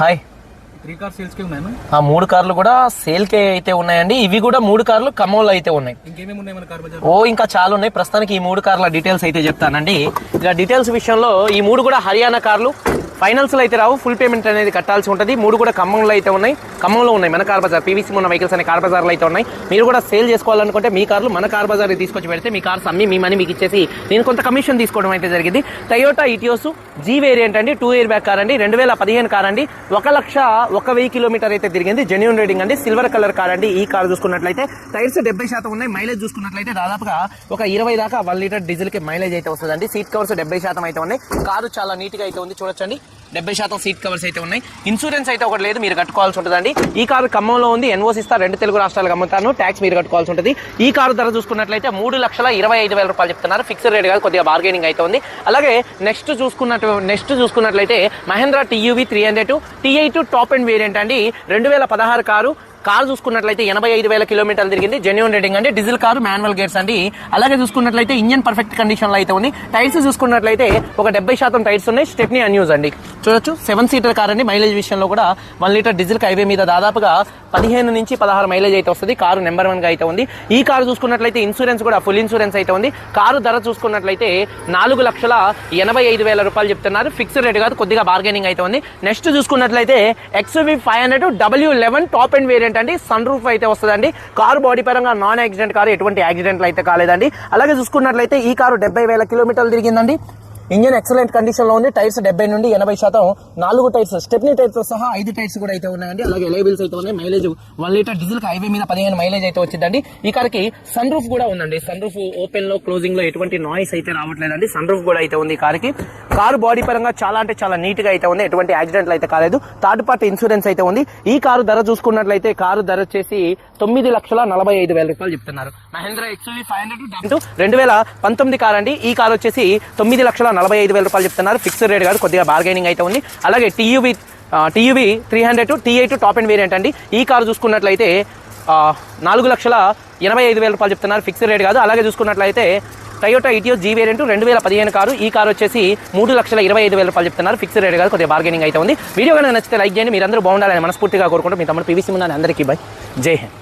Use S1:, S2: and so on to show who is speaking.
S1: హాయ్కి
S2: ఆ మూడు కార్లు కూడా సేల్కే అయితే ఉన్నాయండి. ఇవి కూడా మూడు కార్లు ఖమ్మంలో అయితే ఉన్నాయి. ఓ ఇంకా చాలా ఉన్నాయి. ప్రస్తుతానికి ఈ మూడు కార్ల డీటెయిల్స్ అయితే చెప్తానండి. ఇక డీటెయిల్స్ విషయంలో ఈ మూడు కూడా హర్యానా కార్లు. ఫైనల్స్లో అయితే రావు. ఫుల్ పేమెంట్ అనేది కట్టాల్సి ఉంటుంది. మూడు కూడా ఖమ్మంలో అయితే ఉన్నాయి. ఖమ్మంలో ఉన్నాయి. మన కార్ బజార్. పీవీసీ ఉన్న వెహికల్స్ అనే కార్ బజార్లో అయితే ఉన్నాయి. మీరు కూడా సేల్ చేసుకోవాలనుకుంటే మీ కార్లు మన కార్ బజార్ తీసుకొచ్చి పెడితే మీ కార్స్ అమ్మి మీ మనీ మీకు ఇచ్చేసి నేను కొంత కమిషన్ తీసుకోవడం అయితే జరిగింది. టయోటా ఇటియోస్ జీ వేరియంట్ అండి. టూ ఇయర్ బ్యాక్ కార్ అండి. రెండు వేల పదిహేను కార్ అండి. ఒక లక్ష ఒక వెయ్యి కిలోమీటర్ అయితే తిరిగింది. జెన్యున్ రేటింగ్ అండి. సిల్వర్ కలర్ కార్ అండి. ఈ కార్ చూసుకున్నట్లయితే టైర్స్ డెబ్బై శాతం ఉన్నాయి. మైలేజ్ చూసుకున్నట్లయితే దాదాపుగా ఒక ఇరవై దాకా వన్ లీటర్ డీజిల్కి మైలేజ్ అయితే వస్తుందండి. సీట్ కవర్స్ డెబ్బై శాతం అయితే ఉన్నాయి. కారు చాలా నీట్గా అయితే ఉంది. చూడొచ్చండి. డెబ్బై శాతం సీట్ కవర్స్ అయితే ఉన్నాయి. ఇన్సూరెన్స్ అయితే ఒకటి లేదు మీరు కట్టుకోవాల్సి ఉంటుందండి. ఈ కారు ఖమ్మంలో ఉంది ఎన్ఓసి ఇస్తా రెండు తెలుగు రాష్ట్రాలకు అమ్ముతాను ట్యాక్స్ మీరు కట్టుకోవాల్సి ఉంటుంది. ఈ కారు ధర చూసుకున్నట్లయితే మూడు లక్షల ఇరవై ఐదు వేల రూపాయలు చెప్తున్నారు. ఫిక్స్డ్ రేట్ కాదు కొద్దిగా బార్గెనింగ్ అయితే ఉంది. అలాగే నెక్స్ట్ చూసుకున్నట్టు నెక్స్ట్ చూసుకున్నట్లయితే Mahindra TUV three hundred T two top end variant అండి. రెండు వేల పదహారు కారు కార్ చూసుకున్నట్లయితే ఎనభై ఐదు వేల కిలోమీటర్లు తిరిగింది. జెన్యున్ రేటింగ్ అండి. డీజిల్ కారు మాన్యువల్ గేర్స్ అండి. అలాగే చూసుకున్నట్లయితే ఇంజన్ పర్ఫెక్ట్ కండిషన్లో అయితే ఉంది. టైర్స్ చూసుకున్నట్లయితే ఒక డెబ్బై శాతం టైర్స్ ఉన్నాయి. స్టెప్నీ అన్యూజ్ అండి. చూడొచ్చు. సెవెన్ సీటర్ కార్ అండి. మైలేజ్ విషయంలో కూడా వన్ లీటర్ డీజిల్ హైవే మీద దాదాపుగా పదిహేను నుంచి పదహారు మైలేజ్ అయితే వస్తుంది. కారు నెంబర్ వన్గా అయితే ఉంది. ఈ కారు చూసుకున్నట్లయితే ఇన్సూరెన్స్ కూడా ఫుల్ ఇన్సూరెన్స్ అయితే ఉంది. కారు ధర చూసుకున్నట్లయితే నాలుగు లక్షల ఎనభై ఐదు వేల రూపాయలు చెప్తున్నారు. ఫిక్స్డ్ రేట్ కాదు కొద్దిగా బార్గెనింగ్ అయితే ఉంది. నెక్స్ట్ చూసుకున్నట్లయితే XUV five hundred W eleven top end variant అండి సన్ రూఫ్ అయితే వస్తుందండి. కారు బాడీ పరంగా నాన్ యాక్సిడెంట్ కారు ఎటువంటి యాక్సిడెంట్లు అయితే కాలేదండి. అలాగే చూసుకున్నట్లయితే ఈ కారు డెబ్బై వేల కిలోమీటర్లు తిరిగిందండి. ఇంజన్ ఎక్సలెంట్ కండిషన్లో ఉంది. టైర్స్ డెబ్బై నుండి ఎనభై శాతం. నాలుగు టైర్స్ స్టెప్నీ టైర్స్ సహా ఐదు టైర్స్ కూడా అయితే ఉన్నాయండి. అలాగే ఎలైబిల్స్ అయితే ఉన్నాయి. Mileage one litre diesel highway మీద పదిహేను మైలేజ్ అయితే వచ్చిందండి. ఈ కార్కి సన్ రూఫ్ కూడా ఉందండి. సన్ రూఫ్ ఓపెన్లో క్లోజింగ్లో ఎటువంటి నాయిస్ అయితే రావట్లేదండి. సన్ రూఫ్ కూడా అయితే ఉంది ఈ కార్కి. కారు బాడీ పరంగా చాలా అంటే చాలా నీట్గా అయితే ఉంది. ఎటువంటి యాక్సిడెంట్లు అయితే కాలేదు. థర్డ్ పార్టీ ఇన్సూరెన్స్ అయితే ఉంది. ఈ కారు ధర చూసుకున్నట్లయితే కారు ధర వచ్చేసి తొమ్మిది లక్షల నలభై ఐదు వేల రూపాయలు చెప్తున్నారు. మహేంద్ర ఎక్స్వీ ఫైవ్ హండ్రెడ్ రెండు వేల పంతొమ్మిది కార్ అండి. ఈ కార్ వచ్చేసి తొమ్మిది లక్షల నలభై ఐదు వేల రూపాయలు చెప్తున్నారు. ఫిక్స్డ్ రేట్ కాదు కొద్దిగా బార్గెనింగ్ అయితే ఉంది. అలాగే TUV TUV three hundred T eight top end variant అండి. ఈ కారు చూసుకున్నట్లయితే నాలుగు లక్షల ఎనభై ఐదు వేల రూపాయలు చెప్తున్నారు. ఫిక్స్డ్ రేట్ కాదు. అలాగే చూసుకున్నట్లయితే టయోటా ఇటియో జీ వేరియంట్ రెండు వేల పదిహేను కారు. ఈ కారు వచ్చేసి మూడు లక్షల ఇరవై ఐదు వేల రూపాయలు చెప్తున్నారు. ఫిక్స్డ్ రేట్ కాదు కొద్దిగా బార్గెనింగ్ అయితే ఉంది. వీడియో కనుక నచ్చితే లైక్ చేయండి. మీరందరూ బాగుండాలని మనస్ఫూర్తిగా కోరుకుంటూ మీ తమ్ముడు పివిసి ముందని అందరికీ బై జై హింద్.